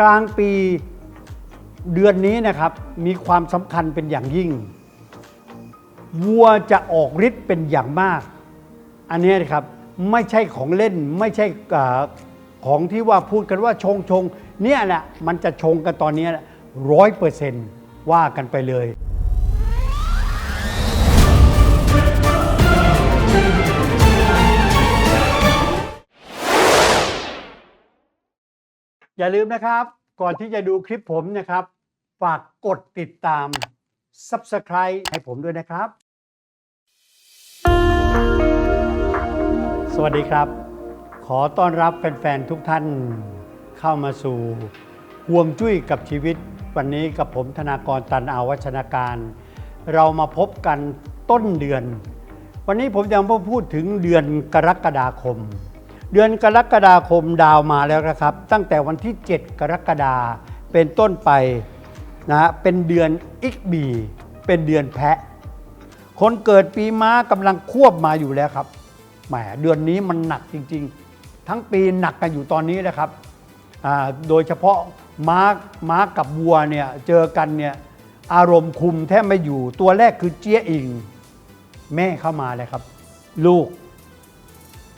กลางปีเดือนนี้นะครับมีความสำคัญเป็นอย่างยิ่ง วัวจะออกฤทธิ์เป็นอย่างมาก อันนี้นะครับไม่ใช่ของเล่นไม่ใช่ของที่ว่าพูดกันว่าชงชงเนี่ยแหละมันจะชงกันตอนนี้ร้อยเปอร์เซนต์ว่ากันไปเลย อย่าลืมนะครับ ก่อนที่จะดูคลิปผมนะครับ ฝากกดติดตาม Subscribe ให้ผมด้วยนะครับ สวัสดีครับ ขอต้อนรับแฟนๆทุกท่านเข้ามาสู่ห่วงจุ้ยกับชีวิต วันนี้กับผมธนากรตันอาวัชนาการ เรามาพบกันต้นเดือน วันนี้ผมจะมาพูดถึงเดือนกรกฎาคม เดือนกรกฎาคมดาวมาแล้วนะครับ ตั้งแต่วันที่ 7 กรกฎาเป็นต้นไปนะฮะเป็นเดือนอิกบี เป็นเดือนแพะ คนเกิดปีม้ากำลังควบมาอยู่แล้วครับแหมเดือนนี้มันหนักจริง ๆ ทั้งปีหนักกันอยู่ตอนนี้นะครับโดยเฉพาะม้าม้ากับวัวเนี่ยเจอกันเนี่ยอารมณ์คุมแทบไม่อยู่ตัวแรกคือเจี๊ยอิง แม่เข้ามาเลยครับ ลูก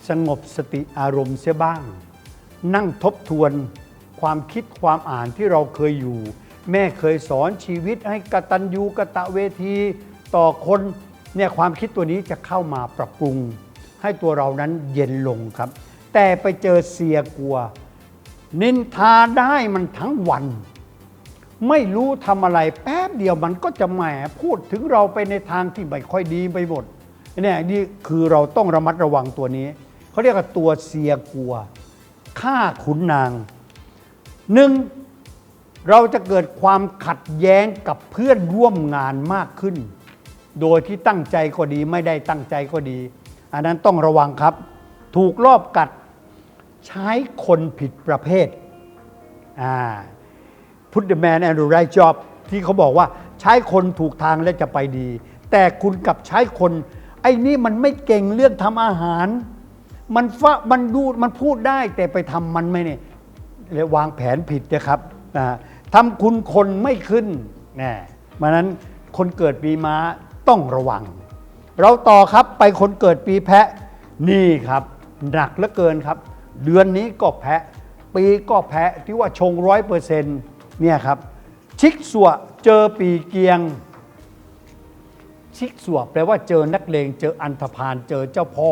สงบสติอารมณ์เสียบ้าง นั่งทบทวนความคิดความอ่านที่เราเคยอยู่ แม่เคยสอนชีวิตให้กตัญญูกะตะเวทีต่อคนเนี่ยความคิดตัวนี้จะเข้ามาปรับปรุง ให้ตัวเรานั้นเย็นลงครับ แต่ไปเจอเสียกลัว นินทาได้มันทั้งวัน ไม่รู้ทำอะไรแป๊บเดียวมันก็จะแหมพูดถึงเราไปในทางที่ไม่ค่อยดีไปหมดเนี่ยนี่คือเราต้องระมัดระวังตัวนี้ เขาเรียกว่าตัวเสียกัวฆ่าขุนนางหนึ่งเราจะเกิดความขัดแย้งกับเพื่อนร่วมงานมากขึ้น โดยที่ตั้งใจก็ดีไม่ได้ตั้งใจก็ดี อันนั้นต้องระวังครับ ถูกลอบกัดใช้คนผิดประเภทอ่า put the man and the right job ที่เขาบอกว่าใช้คนถูกทางและจะไปดี แต่คุณกับใช้คน ไอ้นี่มันไม่เก่งเรื่องทำอาหาร มันฟะมันดูมันพูดได้แต่ไปทำมันไม่เนี่ยเรียกวางแผนผิดนะครับอ่าทำคุณคนไม่ขึ้นนะมานั้นคนเกิดปีม้าต้องระวัง เราต่อครับไปคนเกิดปีแพะนี่ครับ หนักเหลือเกินครับ เดือนนี้ก็แพะ ปีก็แพะที่ว่าชงร้อยเปอร์เซ็นต์เนี่ยครับ ชิกสัวเจอปีเกียง ชิกสัวแปลว่าเจอนักเลงเจออันธพาลเจอเจ้าพ่อ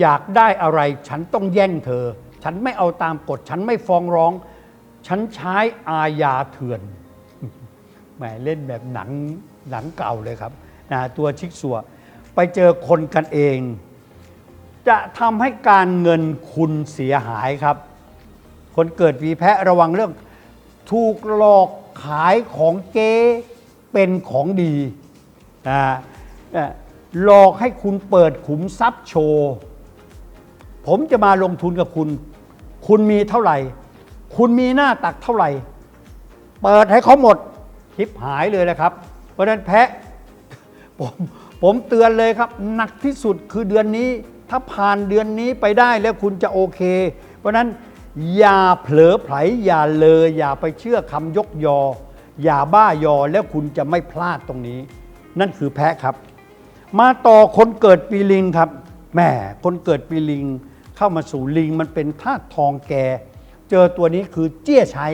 อยากได้อะไรฉันต้องแย่งเธอ ฉันไม่เอาตามกฎ ฉันไม่ฟ้องร้อง ฉันใช้อาญาเถื่อนแหมเล่นแบบหนังหนังเก่าเลยครับนะตัวชิกสัวไปเจอคนกันเอง จะทำให้การเงินคุณเสียหายครับ คนเกิดปีแพะระวังเรื่อง ถูกหลอกขายของเก๊เป็นของดีอ่าเอ่อหลอกให้คุณเปิดขุมทรัพย์โชว์ ผมจะมาลงทุนกับคุณ คุณมีเท่าไหร่ คุณมีหน้าตักเท่าไหร่ เปิดให้เขาหมดทิปหายเลยนะครับ เพราะฉะนั้นแพะผมผมเตือนเลยครับ หนักที่สุดคือเดือนนี้ ถ้าผ่านเดือนนี้ไปได้แล้วคุณจะโอเค เพราะฉะนั้นอย่าเผลอไผลอย่าเลยอย่าไปเชื่อคำยกยอ อย่าบ้ายอแล้วคุณจะไม่พลาดตรงนี้ นั่นคือแพะครับ มาต่อคนเกิดปีลิงครับแหมคนเกิดปีลิง เข้ามาสู่ลิงมันเป็นธาตุทองแก่ เจอตัวนี้คือเจี้ยใช้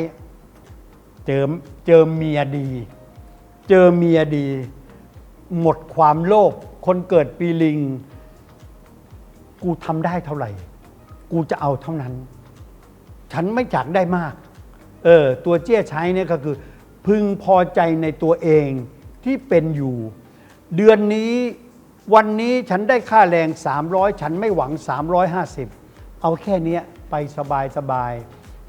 เจอเจอเมียดี เจอเมียดี หมดความโลภคนเกิดปีลิง กูทำได้เท่าไหร่ กูจะเอาเท่านั้น ฉันไม่อยากได้มาก เออตัวเจี้ยใช้เนี่ยก็คือ พึงพอใจในตัวเองที่เป็นอยู่ เดือนนี้ วันนี้ฉันได้ค่าแรง 300 ฉันไม่หวัง 350 เอาแค่นี้ไปสบายสบาย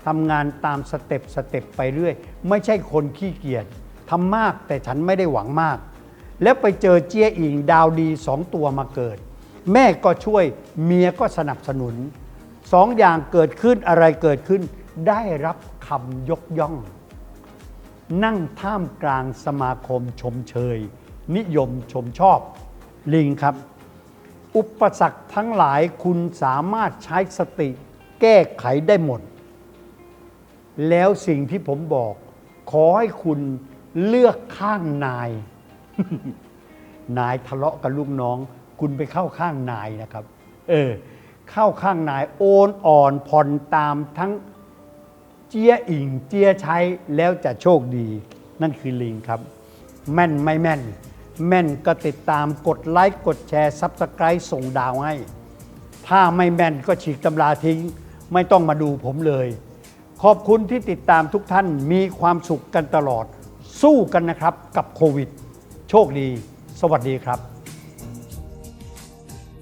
ทำงานตามสเต็ปสเต็ปไปเรื่อย ไม่ใช่คนขี้เกียจทำมากแต่ฉันไม่ได้หวังมาก แล้วไปเจอเจียอิงดาวดีสองตัวมาเกิด แม่ก็ช่วยเมียก็สนับสนุนสองอย่างเกิดขึ้นอะไรเกิดขึ้น ได้รับคำยกย่อง นั่งท่ามกลางสมาคมชมเชย นิยมชมชอบ ลิงครับ อุปสรรคทั้งหลายคุณสามารถใช้สติแก้ไขได้หมด แล้วสิ่งที่ผมบอก ขอให้คุณเลือกข้างนาย นายทะเลาะกับลูกน้อง คุณไปเข้าข้างนายนะครับ เออ เข้าข้างนายโอนอ่อนผ่อนตามทั้งเจียอิงเจียใช้แล้วจะโชคดี นั่นคือลิงครับ แม่นไม่แม่น แม่นก็ติดตามกดไลค์กดแชร์ซับสไคร b ์ส่งดาวให้ ถ้าไม่แม่นก็ฉีกตำราทิ้ง ไม่ต้องมาดูผมเลย ขอบคุณที่ติดตามทุกท่านมีความสุขกันตลอด สู้กันนะครับกับโควิด โชคดี สวัสดีครับ